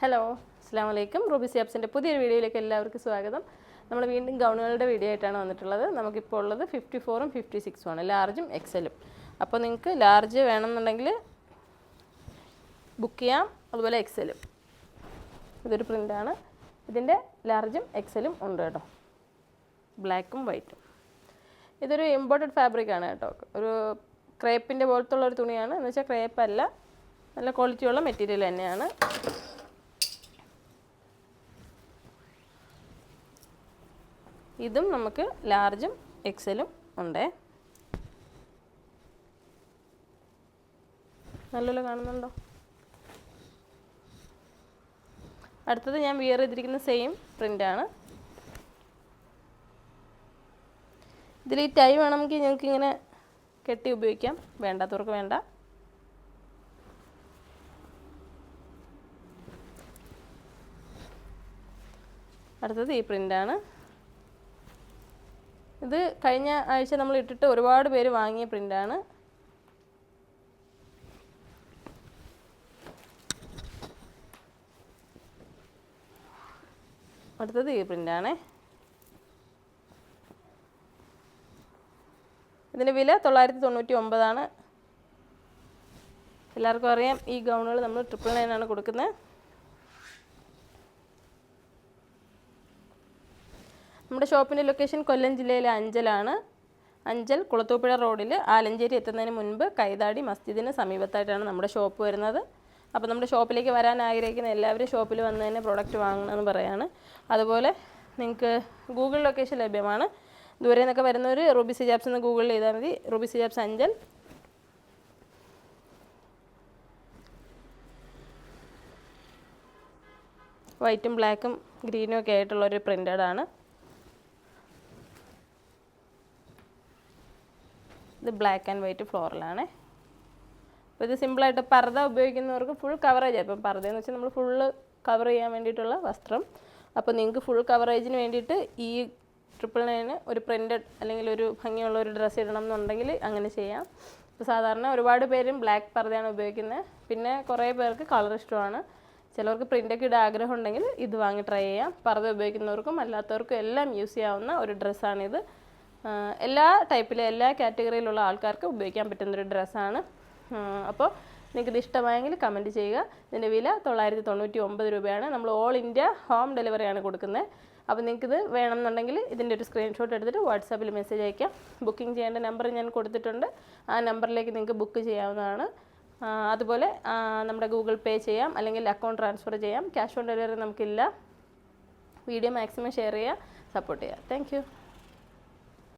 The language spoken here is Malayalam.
ഹലോ അസ്സാം വലൈക്കും റൂബി സിയാബ്സിന്റെ പുതിയൊരു വീഡിയോയിലേക്ക് എല്ലാവർക്കും സ്വാഗതം. നമ്മൾ വീണ്ടും ഗൗണുകളുടെ വീഡിയോ ആയിട്ടാണ് വന്നിട്ടുള്ളത്. നമുക്കിപ്പോൾ ഉള്ളത് ഫിഫ്റ്റി ഫോറും ഫിഫ്റ്റി സിക്സും ആണ്. ലാർജും എക്സലും അപ്പോൾ നിങ്ങൾക്ക് ലാർജ് വേണമെന്നുണ്ടെങ്കിൽ ബുക്ക് ചെയ്യാം. അതുപോലെ എക്സലും ഇതൊരു പ്രിന്റാണ് ഇതിന്റെ ലാർജും എക്സലും ഉണ്ട് കേട്ടോ. ബ്ലാക്കും വൈറ്റും ഇതൊരു ഇമ്പോർട്ടഡ് ഫാബ്രിക് ആണ് കേട്ടോ. ഒരു ക്രേപ്പിന്റെ പോലത്തുള്ള ഒരു തുണിയാണ്. എന്ന് വെച്ചാൽ ക്രേപ്പല്ല നല്ല ക്വാളിറ്റിയുള്ള മെറ്റീരിയൽ തന്നെയാണ്. ഇതും നമുക്ക് ലാർജും എക്സലും ഉണ്ട്. നല്ലപോലെ കാണുന്നുണ്ടോ? അടുത്തത് ഞാൻ വിയർ ചെയ്തിരിക്കുന്ന സെയിം പ്രിന്റാണ് ഇതിൽ ഈ ടൈ വേണമെങ്കിൽ ഞങ്ങൾക്ക് ഇങ്ങനെ കെട്ടി ഉപയോഗിക്കാം. വേണ്ടാത്തവർക്ക് വേണ്ട. അടുത്തത് ഈ പ്രിന്റാണ് ഇത് കഴിഞ്ഞ ആഴ്ച നമ്മൾ ഇട്ടിട്ട് ഒരുപാട് പേര് വാങ്ങിയ പ്രിന്റാണ് അടുത്തത് ഈ പ്രിന്റാണേ ഇതിന്റെ വില തൊള്ളായിരത്തി തൊണ്ണൂറ്റി ഒമ്പതാണ് എല്ലാവർക്കും അറിയാം ഈ ഗൗണുകൾ നമ്മൾ ട്രിപ്പിൾ നയൻ ആണ് കൊടുക്കുന്നത്. നമ്മുടെ ഷോപ്പിന്റെ ലൊക്കേഷൻ കൊല്ലം ജില്ലയിലെ അഞ്ചലാണ്. അഞ്ചൽ കുളത്തൂപ്പുഴ റോഡിൽ ആലഞ്ചേരി എത്തുന്നതിന് മുൻപ് കൈതാടി മസ്ജിദിന് സമീപത്തായിട്ടാണ് നമ്മുടെ ഷോപ്പ് വരുന്നത്. അപ്പോൾ നമ്മുടെ ഷോപ്പിലേക്ക് വരാൻ ആഗ്രഹിക്കുന്ന എല്ലാവരും ഷോപ്പിൽ വന്ന് തന്നെ പ്രോഡക്റ്റ് വാങ്ങണമെന്ന് പറയാണ്. അതുപോലെ നിങ്ങൾക്ക് ഗൂഗിൾ ലൊക്കേഷൻ ലഭ്യമാണ്. ദൂരെ നിന്നൊക്കെ വരുന്നവർ റൂബി സിജാബ്സ് എന്ന് ഗൂഗിളിൽ ചെയ്താൽ മതി. റൂബി സിജാബ്സ് അഞ്ചൽ. വൈറ്റും ബ്ലാക്കും ഗ്രീനും ഒക്കെ ആയിട്ടുള്ള ഒരു പ്രിന്റഡ് ഇത് ബ്ലാക്ക് ആൻഡ് വൈറ്റ് ഫ്ലോറലാണ് അപ്പോൾ ഇത് സിമ്പിളായിട്ട് പർദ്ദ ഉപയോഗിക്കുന്നവർക്ക് ഫുൾ കവറേജ് ഇപ്പം പർദ്ദ എന്ന് വെച്ചാൽ നമ്മൾ ഫുള്ള് കവർ ചെയ്യാൻ വേണ്ടിയിട്ടുള്ള വസ്ത്രം. അപ്പോൾ നിങ്ങൾക്ക് ഫുൾ കവറേജിന് വേണ്ടിയിട്ട് ഈ ട്രിപ്പിൾ നയന് ഒരു പ്രിന്റഡ് അല്ലെങ്കിൽ ഒരു ഭംഗിയുള്ള ഒരു ഡ്രസ്സ് ഇടണം എന്നുണ്ടെങ്കിൽ അങ്ങനെ ചെയ്യാം. ഇപ്പോൾ സാധാരണ ഒരുപാട് പേരും ബ്ലാക്ക് പർദ്ദയാണ് ഉപയോഗിക്കുന്നത്. പിന്നെ കുറേ പേർക്ക് കളർ ഇഷ്ടമാണ്. ചിലവർക്ക് പ്രിന്റൊക്കെ ഇടാൻ ആഗ്രഹം ഉണ്ടെങ്കിൽ ഇത് വാങ്ങി ട്രൈ ചെയ്യാം. പർദ്ദ ഉപയോഗിക്കുന്നവർക്കും അല്ലാത്തവർക്കും എല്ലാം യൂസ് ചെയ്യാവുന്ന ഒരു ഡ്രസ്സാണിത് എല്ലാ ടൈപ്പിലെ എല്ലാ കാറ്റഗറിയിലുള്ള ആൾക്കാർക്ക് ഉപയോഗിക്കാൻ പറ്റുന്നൊരു ഡ്രസ്സാണ്. അപ്പോൾ നിങ്ങൾക്ക് ഇഷ്ടമായെങ്കിൽ കമന്റ് ചെയ്യുക. ഇതിന്റെ വില തൊള്ളായിരത്തി തൊണ്ണൂറ്റി ഒമ്പത് രൂപയാണ്. നമ്മൾ ഓൾ ഇന്ത്യ ഹോം ഡെലിവറിയാണ് കൊടുക്കുന്നത്. അപ്പോൾ നിങ്ങൾക്കിത് വേണമെന്നുണ്ടെങ്കിൽ ഇതിന്റെ ഒരു സ്ക്രീൻഷോട്ട് എടുത്തിട്ട് വാട്സാപ്പിൽ മെസ്സേജ് അയക്കാം. ബുക്കിംഗ് ചെയ്യേണ്ട നമ്പർ ഞാൻ കൊടുത്തിട്ടുണ്ട്. ആ നമ്പറിലേക്ക് നിങ്ങൾക്ക് ബുക്ക് ചെയ്യാവുന്നതാണ്. അതുപോലെ നമ്മുടെ ഗൂഗിൾ പേ ചെയ്യാം. അല്ലെങ്കിൽ അക്കൗണ്ട് ട്രാൻസ്ഫർ ചെയ്യാം. ക്യാഷ് ഓൺ ഡെലിവറി നമുക്കില്ല. വീഡിയോ മാക്സിമം ഷെയർ ചെയ്യുക സപ്പോർട്ട് ചെയ്യുക. താങ്ക്